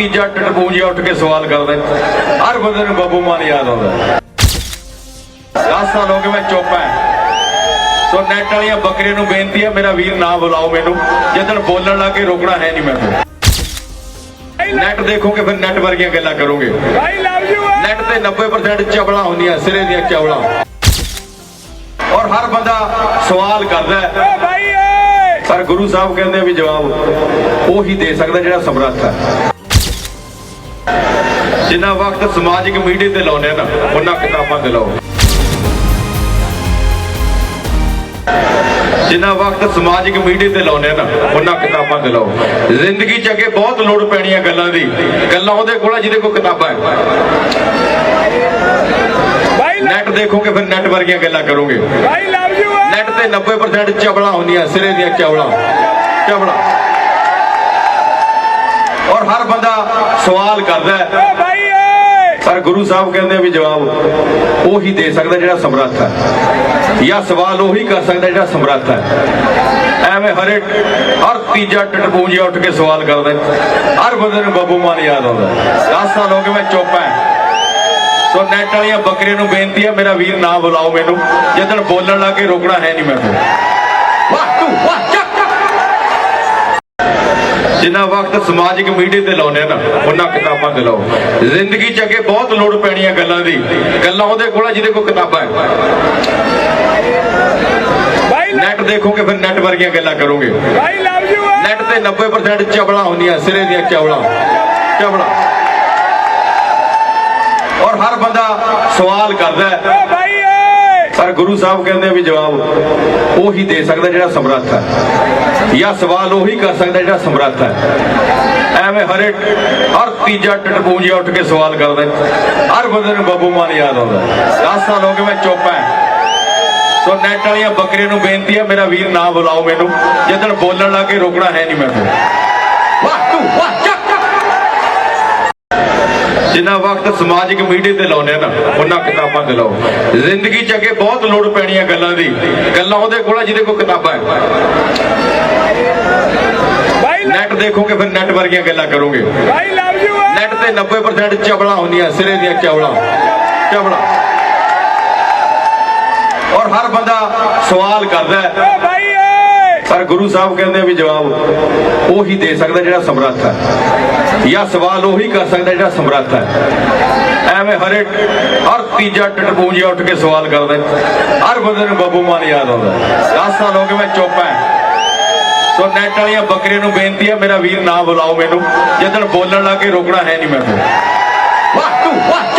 ਤੀਜਾ ਟਟਪੂੰਜਿਆ ਉੱਠ ਕੇ ਸਵਾਲ ਕਰਦਾ। ਹਰ ਬੰਦੇ ਨੂੰ ਬੱਬੂ ਮਾਨ ਯਾਦ ਆਉਂਦਾ। 10 ਸਾਲ ਹੋ ਗਏ ਮੈਂ ਚੁੱਪ ਐ ਸੋ ਨੈਟ ਵਾਲੀਆਂ ਬੱਕਰੀਆਂ ਨੂੰ ਬੇਨਤੀ ਹੈ ਮੇਰਾ ਵੀਰ ਨਾ ਬੁਲਾਓ ਮੈਨੂੰ। ਜਦੋਂ ਬੋਲਣ ਲੱਗੇ ਰੋਕਣਾ ਹੈ ਨਹੀਂ ਮੈਨੂੰ। ਨੈਟ ਦੇਖੋਗੇ ਫਿਰ ਨੈਟ ਵਰਗੀਆਂ ਗੱਲਾਂ ਕਰੋਗੇ। ਨੈਟ ਤੇ 90% ਚਵਲਾਂ ਹੁੰਦੀਆਂ ਸਿਰੇ ਦੀਆਂ ਚਵਲਾਂ ਔਰ ਹਰ ਬੰਦਾ ਸਵਾਲ ਕਰਦਾ ਹੈ। ਪਰ ਗੁਰੂ ਸਾਹਿਬ ਕਹਿੰਦੇ ਵੀ ਜਵਾਬ ਉਹ ਹੀ ਦੇ ਸਕਦਾ ਜਿਹੜਾ ਸਮਰੱਥ ਹੈ। ਜਿੰਨਾ ਵਕਤ ਸਮਾਜਿਕ ਮੀਡੀਆ ਤੇ ਲਾਉਂਦੇ ਆ ਨਾ ਉਹਨਾਂ ਕਿਤਾਬਾਂ ਤੇ ਲਾਓ। ਜਿੰਨਾ ਵਕਤ ਸਮਾਜਿਕ ਮੀਡੀਆ ਤੇ ਲਾਉਂਦੇ ਨਾ ਉਹਨਾਂ ਕਿਤਾਬਾਂ ਤੇ ਲਾਓ। ਜ਼ਿੰਦਗੀ 'ਚ ਅੱਗੇ ਬਹੁਤ ਲੋੜ ਪੈਣੀ ਹੈ ਗੱਲਾਂ ਦੀ। ਗੱਲਾਂ ਉਹਦੇ ਕੋਲ ਆ ਜਿਹਦੇ ਕੋਲ ਕਿਤਾਬਾਂ ਹੈ ਨੈਟ ਦੇਖੋਗੇ ਫਿਰ ਨੈਟ ਵਰਗੀਆਂ ਗੱਲਾਂ ਕਰੋਗੇ। ਨੈਟ ਤੇ 90% ਚਵਲਾਂ ਹੁੰਦੀਆਂ ਸਿਰੇ ਦੀਆਂ ਚਵਲਾਂ। ਚਵਲਾਂ। ਹਰ ਬੰਦਾ ਸਵਾਲ ਕਰਦਾ ਹੈ। ਪਰ ਗੁਰੂ ਸਾਹਿਬ ਕਹਿੰਦੇ ਵੀ ਜਵਾਬ ਉਹ ਦੇ ਸਕਦਾ ਜਿਹੜਾ ਸਮਰੱਥ ਹੈ। ਜਾਂ ਸਵਾਲ ਉਹੀ ਕਰ ਸਕਦਾ ਜਿਹੜਾ ਸਮਰੱਥ ਹੈ। ਐਵੇਂ ਹਰੇ ਹਰ ਤੀਜਾ ਟਟਪੂੰਜਿਆ ਉੱਠ ਕੇ ਸਵਾਲ ਕਰਦਾ ਹਰ ਬੰਦੇ ਨੂੰ ਬੱਬੂ ਮਾਨ ਯਾਦ ਆਉਂਦਾ 10 ਸਾਲ ਹੋ ਗਏ ਮੈਂ ਚੁੱਪ ਐ ਸੋ ਨੈਟ ਵਾਲੀਆਂ ਬੱਕਰੀਆਂ ਨੂੰ ਬੇਨਤੀ ਹੈ ਮੇਰਾ ਵੀਰ ਨਾ ਬੁਲਾਓ ਮੈਨੂੰ। ਜਦੋਂ ਬੋਲਣ ਲੱਗੇ ਰੋਕਣਾ ਹੈ ਨਹੀਂ ਮੈਨੂੰ ਵਾਹ ਤੂੰ ਵਾਹ ਜਿੰਨਾ ਵਕਤ ਸਮਾਜਿਕ ਮੀਡੀਆ ਤੇ ਲਾਉਂਦੇ ਆ ਨਾ ਉਹਨਾਂ ਕਿਤਾਬਾਂ ਤੇ ਲਾਓ। ਜ਼ਿੰਦਗੀ 'ਚ ਅੱਗੇ ਬਹੁਤ ਲੋੜ ਪੈਣੀ ਹੈ ਗੱਲਾਂ ਦੀ। ਗੱਲਾਂ ਉਹਦੇ ਕੋਲ ਆ ਜਿਹਦੇ ਕੋਲ ਕਿਤਾਬਾਂ ਹੈ ਨੈਟ ਦੇਖੋਗੇ ਫਿਰ ਨੈਟ ਵਰਗੀਆਂ ਗੱਲਾਂ ਕਰੋਗੇ। ਨੈਟ ਤੇ 90% ਚਵਲਾਂ ਹੁੰਦੀਆਂ ਸਿਰੇ ਦੀਆਂ ਚਵਲਾਂ। ਚਵਲਾਂ। ਔਰ ਹਰ ਬੰਦਾ ਸਵਾਲ ਕਰਦਾ ਹੈ ਪਰ ਗੁਰੂ ਸਾਹਿਬ ਕਹਿੰਦੇ ਵੀ ਜਵਾਬ, ਉਹੀ ਦੇ ਸਕਦਾ ਜਿਹੜਾ ਸਮਰੱਥ ਹੈ। ਜਾਂ ਸਵਾਲ ਉਹੀ ਕਰ ਸਕਦਾ ਜਿਹੜਾ ਸਮਰੱਥ ਹੈ। ਐਵੇਂ ਹਰੇ ਹਰ ਤੀਜਾ ਟਟਪੂੰਜਿਆ ਉੱਠ ਕੇ ਸਵਾਲ ਕਰਦਾ ਹਰ ਬੰਦੇ ਨੂੰ ਬੱਬੂ ਮਾਨ ਯਾਦ ਆਉਂਦਾ 10 ਸਾਲ ਹੋ ਗਏ ਮੈਂ ਚੁੱਪ ਐ ਸੋ ਨੈਟ ਵਾਲੀਆਂ ਬੱਕਰੀਆਂ ਨੂੰ ਬੇਨਤੀ ਹੈ, ਮੇਰਾ ਵੀਰ ਨਾ ਬੁਲਾਓ ਮੈਨੂੰ। ਜਦੋਂ ਬੋਲਣ ਲੱਗੇ ਰੋਕਣਾ ਹੈ ਨਹੀਂ ਮੈਨੂੰ ਵਾਹ ਤੂੰ, ਵਾਹ ਜਿੰਨਾ ਵਕਤ ਸਮਾਜਿਕ ਮੀਡੀਆ ਤੇ ਲਾਉਂਦੇ ਆ ਨਾ ਉਹਨਾਂ ਕਿਤਾਬਾਂ ਤੇ ਲਾਓ। ਜ਼ਿੰਦਗੀ 'ਚ ਅੱਗੇ ਬਹੁਤ ਲੋੜ ਪੈਣੀ ਹੈ ਗੱਲਾਂ ਦੀ। ਗੱਲਾਂ ਉਹਦੇ ਕੋਲ ਜਿਹਦੇ ਕੋਲ ਕਿਤਾਬਾਂ ਹੈ ਨੈਟ ਦੇਖੋਗੇ ਫਿਰ ਨੈਟ ਵਰਗੀਆਂ ਗੱਲਾਂ ਕਰੋਗੇ। ਨੈਟ ਤੇ 90% ਚਵਲਾਂ ਹੁੰਦੀਆਂ ਸਿਰੇ ਦੀਆਂ ਚਵਲਾਂ। ਚਵਲਾਂ। ਔਰ ਹਰ ਬੰਦਾ ਸਵਾਲ ਕਰਦਾ ਹੈ ਪਰ ਗੁਰੂ ਸਾਹਿਬ ਕਹਿੰਦੇ ਵੀ ਜਵਾਬ, ਉਹੀ ਦੇ ਸਕਦਾ ਜਿਹੜਾ ਸਮਰੱਥ ਹੈ। ਜਾਂ ਸਵਾਲ ਉਹੀ ਕਰ ਸਕਦਾ ਜਿਹੜਾ ਸਮਰੱਥ ਹੈ। ਐਵੇਂ ਹਰੇ ਹਰ ਤੀਜਾ ਟਟਪੂੰਜਿਆ ਉੱਠ ਕੇ ਸਵਾਲ ਕਰਦਾ ਹਰ ਬੰਦੇ ਨੂੰ ਬੱਬੂ ਮਾਨ ਯਾਦ ਆਉਂਦਾ 10 ਸਾਲ ਹੋ ਗਏ ਮੈਂ ਚੁੱਪ ਐ ਸੋ ਨੈਟ ਵਾਲੀਆਂ ਬੱਕਰੀਆਂ ਨੂੰ ਬੇਨਤੀ ਹੈ, ਮੇਰਾ ਵੀਰ ਨਾ ਬੁਲਾਓ ਮੈਨੂੰ। ਜਦੋਂ ਬੋਲਣ ਲੱਗੇ ਰੋਕਣਾ ਹੈ ਨਹੀਂ ਮੈਨੂੰ ਵਾਹ ਤੂੰ ਵਾਹ